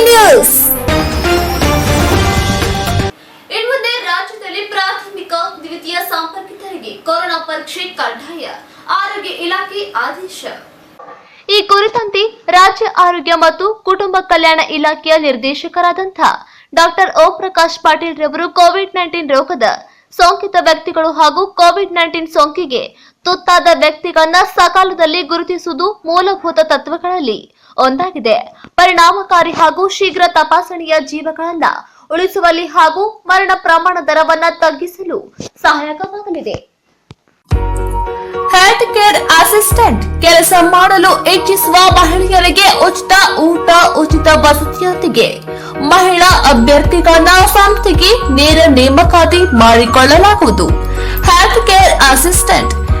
News ಇನ್ಮುಂದೆ ರಾಜ್ಯದಲ್ಲಿ ಪ್ರಾಥಮಿಕ ದ್ವಿತೀಯ ಸಂಪರ್ಕಿತರಿಗೆ ಕೊರೋನಾ ಪರೀಕ್ಷೆ ಕಡ್ಡಾಯ. ಆರೋಗ್ಯ ಇಲಾಖೆ ಆದೇಶ. ಈ ಕುರಿತಂತೆ ರಾಜ್ಯ ಆರೋಗ್ಯ ಮತ್ತು ಕುಟುಂಬ ಕಲ್ಯಾಣ ಇಲಾಖೆಯ ನಿರ್ದೇಶಕರಾದಂಥ ಡಾಕ್ಟರ್ ಓ ಪ್ರಕಾಶ್ ಪಾಟೀಲ್ ರವರು ಕೋವಿಡ್ ನೈನ್ಟೀನ್ ರೋಗದ ಸೋಂಕಿತ ವ್ಯಕ್ತಿಗಳು ಹಾಗೂ ಕೋವಿಡ್ ನೈನ್ಟೀನ್ ಸೋಂಕಿಗೆ ತುತ್ತಾದ ವ್ಯಕ್ತಿಗಳನ್ನ ಸಕಾಲದಲ್ಲಿ ಗುರುತಿಸುವುದು ಮೂಲಭೂತ ತತ್ವಗಳಲ್ಲಿ ಒಂದಾಗಿದೆ. ಪರಿಣಾಮಕಾರಿ ಹಾಗೂ ಶೀಘ್ರ ತಪಾಸಣೆಯ ಜೀವಗಳನ್ನ ಉಳಿಸುವಲ್ಲಿ ಹಾಗೂ ಮರಣ ಪ್ರಮಾಣ ದರವನ್ನ ತಗ್ಗಿಸಲು ಸಹಾಯಕವಾಗಲಿದೆ. ಹೆಲ್ತ್ ಕೇರ್ ಅಸಿಸ್ಟೆಂಟ್ ಕೆಲಸ ಮಾಡಲು ಇಚ್ಛಿಸುವ ಮಹಿಳೆಯರಿಗೆ ಉಚಿತ ಊಟ, ಉಚಿತ ವಸತಿಯೊಂದಿಗೆ. ಮಹಿಳಾ ಅಭ್ಯರ್ಥಿಗಳನ್ನ ಸಂಸ್ಥೆಗೆ ನೇರ ನೇಮಕಾತಿ ಮಾಡಿಕೊಳ್ಳಲಾಗುವುದು. ಹೆಲ್ತ್ ಕೇರ್ ಅಸಿಸ್ಟೆಂಟ್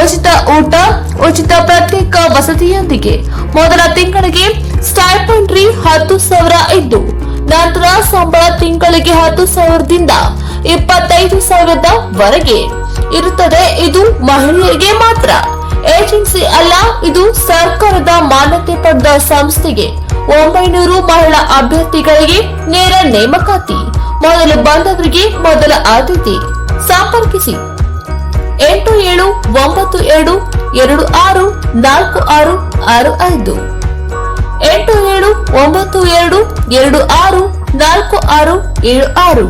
ಉಚಿತ ಊಟ, ಉಚಿತ ಪ್ರತ್ಯೇಕ ವಸತಿಯೊಂದಿಗೆ ಮೊದಲ ತಿಂಗಳಿಗೆ ಸ್ಟೈಪಂಡ್ರಿ ಹತ್ತು ಸಾವಿರ ಇದ್ದು, ನಂತರ ಸಂಬಳ ತಿಂಗಳಿಗೆ ಹತ್ತು ಸಾವಿರದಿಂದ ಇಪ್ಪತ್ತೈದು ಸಾವಿರದ ವರೆಗೆ ಇರುತ್ತದೆ. ಇದು ಮಹಿಳೆಯರಿಗೆ ಮಾತ್ರ. ಏಜೆನ್ಸಿ ಅಲ್ಲ, ಇದು ಸರ್ಕಾರದ ಮಾನ್ಯತೆ ಪಡೆದ ಸಂಸ್ಥೆಗೆ ಒಂಬೈನೂರು ಮಹಿಳಾ ಅಭ್ಯರ್ಥಿಗಳಿಗೆ ನೇರ ನೇಮಕಾತಿ. ಮೊದಲು ಬಂದವರಿಗೆ ಮೊದಲ ಆದ್ಯತೆ. ಸಂಪರ್ಕಿಸಿ. ಎಂಟು ಏಳು, ಒಂಬತ್ತು ಎರಡು ಎರಡು ಆರು, ನಾಲ್ಕು ಆರು ಆರು ಐದು. ಎಂಟು ಏಳು, ಒಂಬತ್ತು ಎರಡು ಎರಡು ಆರು, ನಾಲ್ಕು ಆರು, ಏಳು ಆರು.